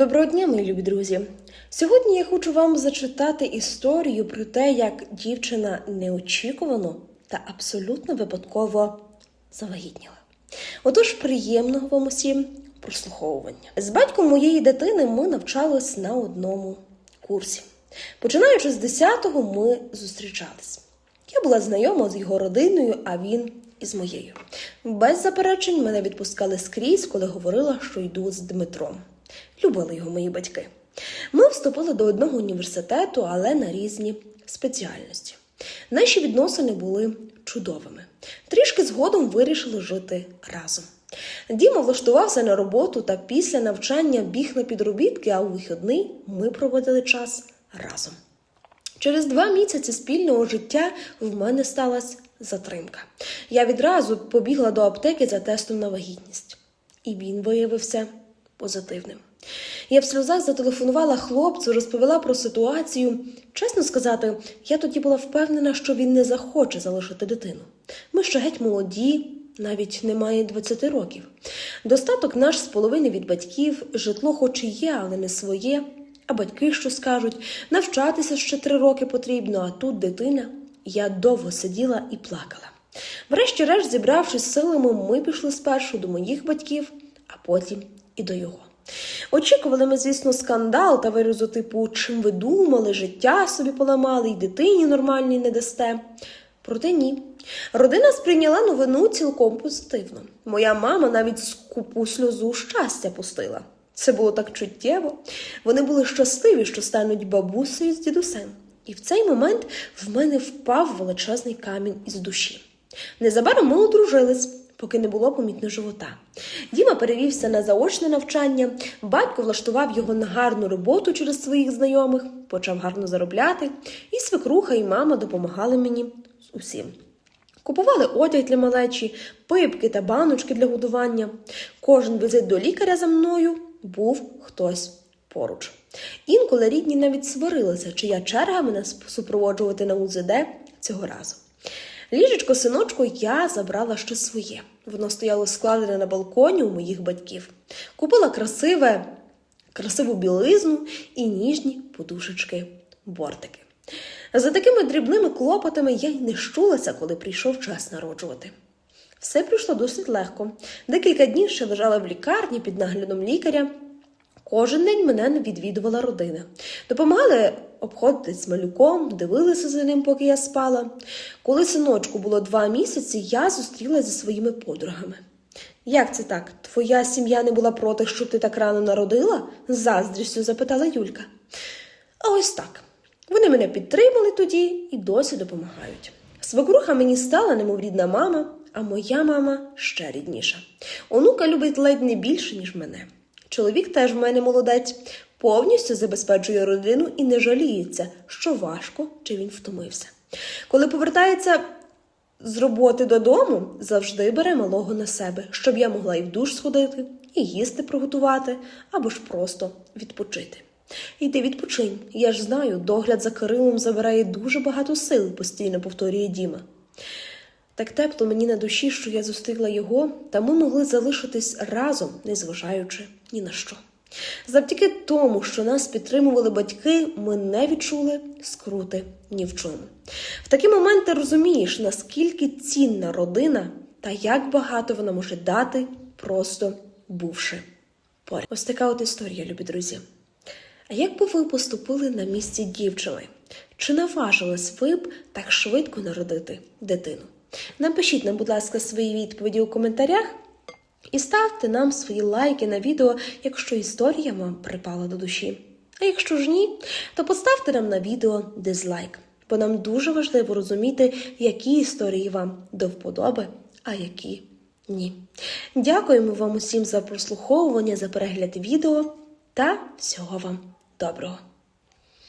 Доброго дня, мої любі друзі! Сьогодні я хочу вам зачитати історію про те, як дівчина неочікувано та абсолютно випадково завагітніла. Отож, приємного вам усім прослуховування. З батьком моєї дитини ми навчались на одному курсі. Починаючи з 10-го, ми зустрічались. Я була знайома з його родиною, а він із моєю. Без заперечень мене відпускали скрізь, коли говорила, що йду з Дмитром. Любили його мої батьки. Ми вступили до одного університету, але на різні спеціальності. Наші відносини були чудовими. Трішки згодом вирішили жити разом. Діма влаштувався на роботу та після навчання біг на підробітки, а у вихідний ми проводили час разом. Через два місяці спільного життя в мене сталася затримка. Я відразу побігла до аптеки за тестом на вагітність, і він виявився позитивним. Я в сльозах зателефонувала хлопцю, розповіла про ситуацію. Чесно сказати, я тоді була впевнена, що він не захоче залишити дитину. Ми ще геть молоді, навіть немає 20 років. Достаток наш з половини від батьків, житло хоч і є, але не своє. А батьки що скажуть, навчатися ще три роки потрібно, а тут дитина. Я довго сиділа і плакала. Врешті-решт, зібравшись силами, ми пішли спершу до моїх батьків, а потім і до його. Очікували ми, звісно, скандал та виразу типу, чим ви думали, життя собі поламали, і дитині нормальній не дасте. Проте ні. Родина сприйняла новину цілком позитивно. Моя мама навіть скупу сльозу щастя пустила. Це було так чуттєво. Вони були щасливі, що стануть бабусею з дідусем. І в цей момент в мене впав величезний камінь із душі. Незабаром ми одружились, поки не було помітно живота. Діма перевівся на заочне навчання, батько влаштував його на гарну роботу через своїх знайомих, почав гарно заробляти, і свекруха і мама допомагали мені з усім. Купували одяг для малечі, пипки та баночки для годування. Кожен візит до лікаря за мною був хтось поруч. Інколи рідні навіть сварилися, чия черга мене супроводжувати на УЗД цього разу. Ліжечко синочку я забрала щось своє. Воно стояло складене на балконі у моїх батьків. Купила красиве, красиву білизну і ніжні подушечки бортики. За такими дрібними клопотами я й не щулася, коли прийшов час народжувати. Все прийшло досить легко. Декілька днів ще лежала в лікарні під наглядом лікаря. Кожен день мене не відвідувала родина. Допомагали обходитись з малюком, дивилися за ним, поки я спала. Коли синочку було два місяці, я зустрілася зі своїми подругами. Як це так? Твоя сім'я не була проти, щоб ти так рано народила? з заздрістю запитала Юлька. А ось так. Вони мене підтримали тоді і досі допомагають. Свекруха мені стала, немов рідна мама, а моя мама ще рідніша. Онука любить ледь не більше, ніж мене. Чоловік теж в мене молодець, повністю забезпечує родину і не жаліється, що важко чи він втомився. Коли повертається з роботи додому, завжди бере малого на себе, щоб я могла і в душ сходити, і їсти приготувати, або ж просто відпочити. Йди відпочинь. Я ж знаю, догляд за Кирилом забирає дуже багато сил, постійно повторює Діма. Так тепло мені на душі, що я зустріла його, та ми могли залишитись разом, незважаючи ні на що. Завдяки тому, що нас підтримували батьки, ми не відчули скрути ні в чому. В такі моменти розумієш, наскільки цінна родина та як багато вона може дати, просто бувши поряд. Ось така от історія, любі друзі. А як би ви поступили на місці дівчини? Чи наважились ви б так швидко народити дитину? Напишіть нам, будь ласка, свої відповіді у коментарях і ставте нам свої лайки на відео, якщо історія вам припала до душі. А якщо ж ні, то поставте нам на відео дизлайк, бо нам дуже важливо розуміти, які історії вам до вподоби, а які ні. Дякуємо вам усім за прослуховування, за перегляд відео та всього вам доброго!